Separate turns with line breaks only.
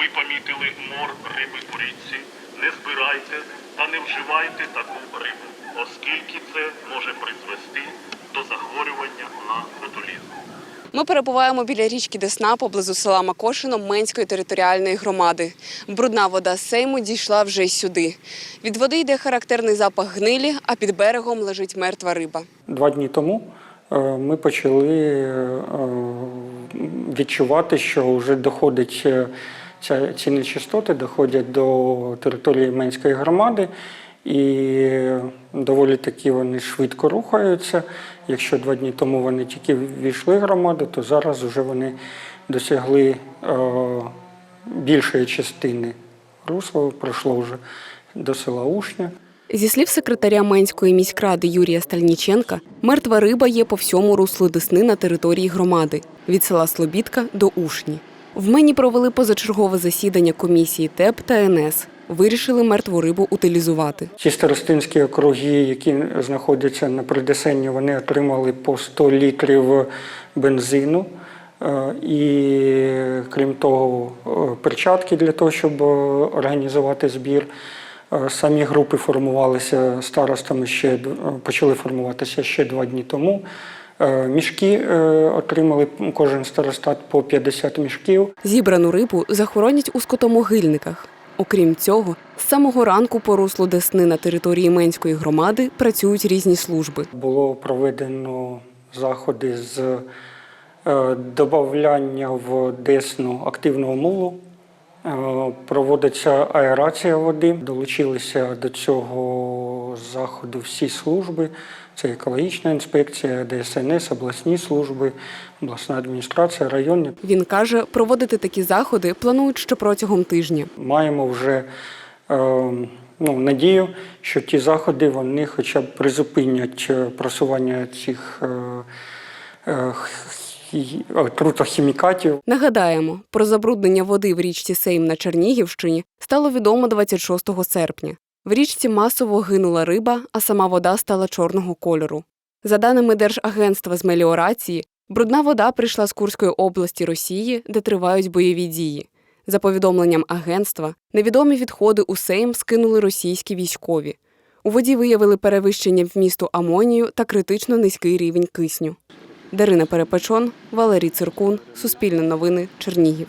Ви помітили мор риби у річці. Не збирайте та не вживайте таку рибу, оскільки це може призвести до захворювання на ботулізм.
Ми перебуваємо біля річки Десна поблизу села Макошино Менської територіальної громади. Брудна вода сейму дійшла вже й сюди. Від води йде характерний запах гнилі, а під берегом лежить мертва риба.
Два дні тому е, ми почали е, е, відчувати, що вже доходить ці нечистоти, доходять до території Менської громади, і доволі таки вони швидко рухаються. Якщо два дні тому вони тільки ввійшли в громаду, то зараз вже вони досягли е, більшої частини русла, пройшло вже до села Ушня.
Зі слів секретаря Менської міськради Юрія Стальніченка, мертва риба є по всьому руслу Десни на території громади від села Слобідка до Ушні. В Мені провели позачергове засідання комісії ТЕП та НС. Вирішили мертву рибу утилізувати.
Ці старостинські округи, які знаходяться на Придесенні, вони отримали по 100 літрів бензину. Е, І крім того, е, перчатки для того, щоб е, організувати збір. Самі групи формувалися старостами ще почали формуватися ще два дні тому. Е, Мішки е, отримали кожен старостат по 50 мішків.
Зібрану рибу захоронять у скотомогильниках. Окрім цього, з самого ранку по руслу Десни на території Менської громади працюють різні служби.
Було проведено заходи з е, додавання в десну активного мулу. Проводиться аерація води. Долучилися до цього заходу всі служби. Це екологічна інспекція, ДСНС, обласні служби, обласна адміністрація, районні.
Він каже, проводити такі заходи планують ще протягом тижня.
Маємо вже е, ну, надію, що ті заходи вони хоча б призупинять е, просування цих е, хі- отрутохімікатів.
Нагадаємо, про забруднення води в річці Сейм на Чернігівщині стало відомо 26 серпня. В річці масово гинула риба, а сама вода стала чорного кольору. За даними Держагентства з меліорації, брудна вода прийшла з Курської області Росії, де тривають бойові дії. За повідомленням агентства, невідомі відходи у Сейм скинули російські військові. У воді виявили перевищення вмісту амонію та критично низький рівень кисню. Дарина Перепечон, Валерій Циркун, Суспільне новини, Чернігів.